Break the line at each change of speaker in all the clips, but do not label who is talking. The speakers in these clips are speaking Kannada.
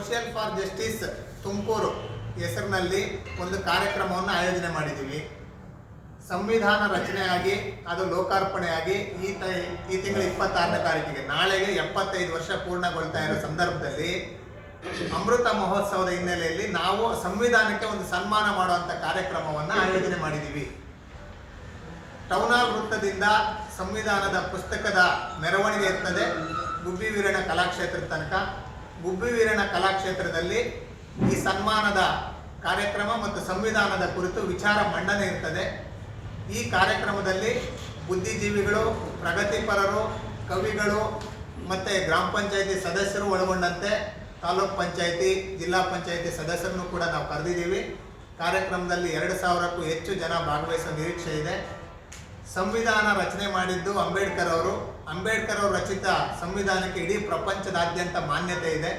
ಸೋಷಿಯಲ್ ಫಾರ್ ಜಸ್ಟಿಸ್ ತುಮಕೂರು ಹೆಸರಿನಲ್ಲಿ ಒಂದು ಕಾರ್ಯಕ್ರಮವನ್ನು ಆಯೋಜನೆ ಮಾಡಿದ್ದೀವಿ. ಸಂವಿಧಾನ ರಚನೆಯಾಗಿ, ಅದು ಲೋಕಾರ್ಪಣೆಯಾಗಿ ಈ ತ, ಈ ತಿಂಗಳ ಇಪ್ಪತ್ತಾರನೇ ತಾರೀಕಿಗೆ, ನಾಳೆಗೆ ಎಪ್ಪತ್ತೈದು ವರ್ಷ ಪೂರ್ಣಗೊಳ್ತಾ ಇರೋ ಸಂದರ್ಭದಲ್ಲಿ ಅಮೃತ ಮಹೋತ್ಸವದ ಹಿನ್ನೆಲೆಯಲ್ಲಿ ನಾವು ಸಂವಿಧಾನಕ್ಕೆ ಒಂದು ಸನ್ಮಾನ ಮಾಡುವಂಥ ಕಾರ್ಯಕ್ರಮವನ್ನು ಆಯೋಜನೆ ಮಾಡಿದ್ದೀವಿ. ಟೌನ್ ಹಾಲ್ ವೃತ್ತದಿಂದ ಸಂವಿಧಾನದ ಪುಸ್ತಕದ ಮೆರವಣಿಗೆ ಇರ್ತದೆ. ಗುಬ್ಬಿ ವೀರಣ್ಣ ಕಲಾಕ್ಷೇತ್ರದ ತನಕ ಗುಬ್ಬಿ ವೀರಣ್ಣ ಕಲಾಕ್ಷೇತ್ರದಲ್ಲಿ ಈ ಸನ್ಮಾನದ ಕಾರ್ಯಕ್ರಮ ಮತ್ತು ಸಂವಿಧಾನದ ಕುರಿತು ವಿಚಾರ ಮಂಡನೆ ಇರ್ತದೆ. ಈ ಕಾರ್ಯಕ್ರಮದಲ್ಲಿ ಬುದ್ಧಿಜೀವಿಗಳು, ಪ್ರಗತಿಪರರು, ಕವಿಗಳು ಮತ್ತು ಗ್ರಾಮ ಪಂಚಾಯಿತಿ ಸದಸ್ಯರು ಒಳಗೊಂಡಂತೆ ತಾಲೂಕ್ ಪಂಚಾಯಿತಿ, ಜಿಲ್ಲಾ ಪಂಚಾಯಿತಿ ಸದಸ್ಯರನ್ನು ಕೂಡ ನಾವು ಕರೆದಿದ್ದೀವಿ. ಕಾರ್ಯಕ್ರಮದಲ್ಲಿ ಎರಡು ಸಾವಿರಕ್ಕೂ ಹೆಚ್ಚು ಜನ ಭಾಗವಹಿಸುವ ನಿರೀಕ್ಷೆ ಇದೆ. ಸಂವಿಧಾನ ರಚನೆ ಮಾಡಿದ್ದು ಅಂಬೇಡ್ಕರ್ ಅವರು. ಅಂಬೇಡ್ಕರ್ ಅವರು ರಚಿತ ಸಂವಿಧಾನಕ್ಕೆ ಇಡೀ ಪ್ರಪಂಚದಾದ್ಯಂತ ಮಾನ್ಯತೆ ಇದೆ.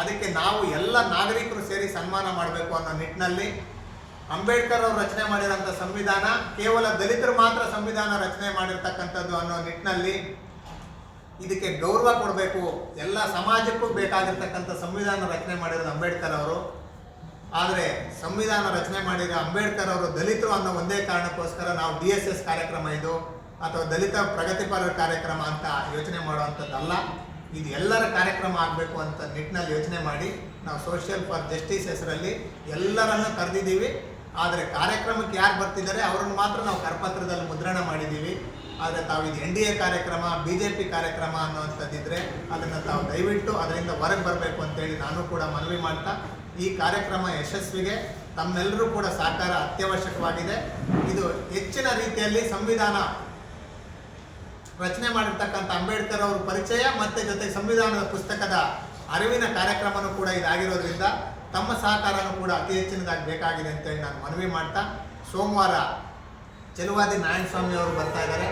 ಅದಕ್ಕೆ ನಾವು ಎಲ್ಲ ನಾಗರಿಕರು ಸೇರಿ ಸನ್ಮಾನ ಮಾಡಬೇಕು ಅನ್ನೋ ನಿಟ್ಟಿನಲ್ಲಿ ಅಂಬೇಡ್ಕರ್ ಅವರು ರಚನೆ ಮಾಡಿರೋಂಥ ಸಂವಿಧಾನ ಕೇವಲ ದಲಿತರು ಮಾತ್ರ ಸಂವಿಧಾನ ರಚನೆ ಮಾಡಿರ್ತಕ್ಕಂಥದ್ದು ಅನ್ನೋ ನಿಟ್ಟಿನಲ್ಲಿ ಇದಕ್ಕೆ ಗೌರವ ಕೊಡಬೇಕು. ಎಲ್ಲ ಸಮಾಜಕ್ಕೂ ಬೇಕಾಗಿರ್ತಕ್ಕಂಥ ಸಂವಿಧಾನ ರಚನೆ ಮಾಡಿರೋದು ಅಂಬೇಡ್ಕರ್ ಅವರು. ಆದರೆ ಸಂವಿಧಾನ ರಚನೆ ಮಾಡಿದ ಅಂಬೇಡ್ಕರ್ ಅವರು ದಲಿತರು ಅನ್ನೋ ಒಂದೇ ಕಾರಣಕ್ಕೋಸ್ಕರ ನಾವು ಡಿ ಎಸ್ ಎಸ್ ಕಾರ್ಯಕ್ರಮ ಇದು ಅಥವಾ ದಲಿತ ಪ್ರಗತಿಪರ ಕಾರ್ಯಕ್ರಮ ಅಂತ ಯೋಚನೆ ಮಾಡುವಂಥದ್ದಲ್ಲ. ಇದು ಎಲ್ಲರ ಕಾರ್ಯಕ್ರಮ ಆಗಬೇಕು ಅಂತ ನಿಟ್ಟಿನಲ್ಲಿ ಯೋಚನೆ ಮಾಡಿ ನಾವು ಸೋಷಿಯಲ್ ಫಾರ್ ಜಸ್ಟಿಸ್ ಹೆಸರಲ್ಲಿ ಎಲ್ಲರನ್ನು ಕರೆದಿದ್ದೀವಿ. ಆದರೆ ಕಾರ್ಯಕ್ರಮಕ್ಕೆ ಯಾರು ಬರ್ತಿದ್ದಾರೆ? ಅವ್ರನ್ನ ಮಾತ್ರ ನಾವು ಕರಪತ್ರದಲ್ಲಿ ಮುದ್ರಣ ಮಾಡಿದ್ದೀವಿ. ಆದರೆ ತಾವು ಇದು ಎನ್ ಡಿ ಎ ಕಾರ್ಯಕ್ರಮ, ಬಿ ಜೆ ಪಿ ಕಾರ್ಯಕ್ರಮ ಅನ್ನುವಂಥದ್ದಿದ್ರೆ ಅದನ್ನು ತಾವು ದಯವಿಟ್ಟು ಅದರಿಂದ ಹೊರಗೆ ಬರಬೇಕು ಅಂತೇಳಿ ನಾನು ಕೂಡ ಮನವಿ ಮಾಡ್ತಾ, ಈ ಕಾರ್ಯಕ್ರಮ ಯಶಸ್ವಿಗೆ ತಮ್ಮೆಲ್ಲರೂ ಕೂಡ ಸಹಕಾರ ಅತ್ಯವಶ್ಯಕವಾಗಿದೆ. ಇದು ಹೆಚ್ಚಿನ ರೀತಿಯಲ್ಲಿ ಸಂವಿಧಾನ ರಚನೆ ಮಾಡಿರ್ತಕ್ಕಂಥ ಅಂಬೇಡ್ಕರ್ ಅವರ ಪರಿಚಯ ಮತ್ತೆ ಜೊತೆ ಸಂವಿಧಾನದ ಪುಸ್ತಕದ ಅರಿವಿನ ಕಾರ್ಯಕ್ರಮನೂ ಕೂಡ ಇದಾಗಿರೋದ್ರಿಂದ ತಮ್ಮ ಸಹಕಾರನೂ ಕೂಡ ಅತಿ ಹೆಚ್ಚಿನದಾಗಿ ಬೇಕಾಗಿದೆ ಅಂತೇಳಿ ನಾನು ಮನವಿ ಮಾಡ್ತಾ, ಸೋಮವಾರ ಚೆಲುವಾದಿ ನಾರಾಯಣಸ್ವಾಮಿ ಅವರು ಬರ್ತಾ ಇದ್ದಾರೆ.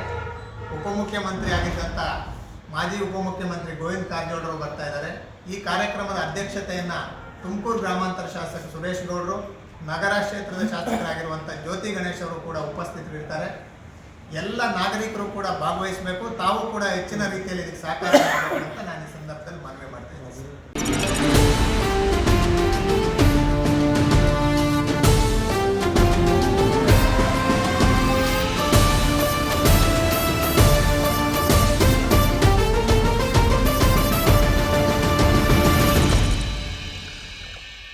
ಉಪಮುಖ್ಯಮಂತ್ರಿ ಆಗಿದ್ದಂಥ ಮಾಜಿ ಉಪಮುಖ್ಯಮಂತ್ರಿ ಗೋವಿಂದ ಕಾರಜೋಳರು ಬರ್ತಾ ಇದ್ದಾರೆ. ಈ ಕಾರ್ಯಕ್ರಮದ ಅಧ್ಯಕ್ಷತೆಯನ್ನು ತುಮಕೂರು ಗ್ರಾಮಾಂತರ ಶಾಸಕ ಸುರೇಶ್ ಗೌಡರು, ನಗರ ಕ್ಷೇತ್ರದ ಶಾಸಕರಾಗಿರುವಂಥ ಜ್ಯೋತಿ ಗಣೇಶ್ ಅವರು ಕೂಡ ಉಪಸ್ಥಿತರಿರ್ತಾರೆ. ಎಲ್ಲ ನಾಗರಿಕರು ಕೂಡ ಭಾಗವಹಿಸಬೇಕು. ತಾವು ಕೂಡ ಹೆಚ್ಚಿನ ರೀತಿಯಲ್ಲಿ ಇದಕ್ಕೆ ಸಹಕಾರ ಮಾಡಬೇಕು ಅಂತ ನಾನು ಈ ಸಂದರ್ಭದಲ್ಲಿ ಮನವಿ ಮಾಡ್ತಾ ಇದ್ದೀನಿ.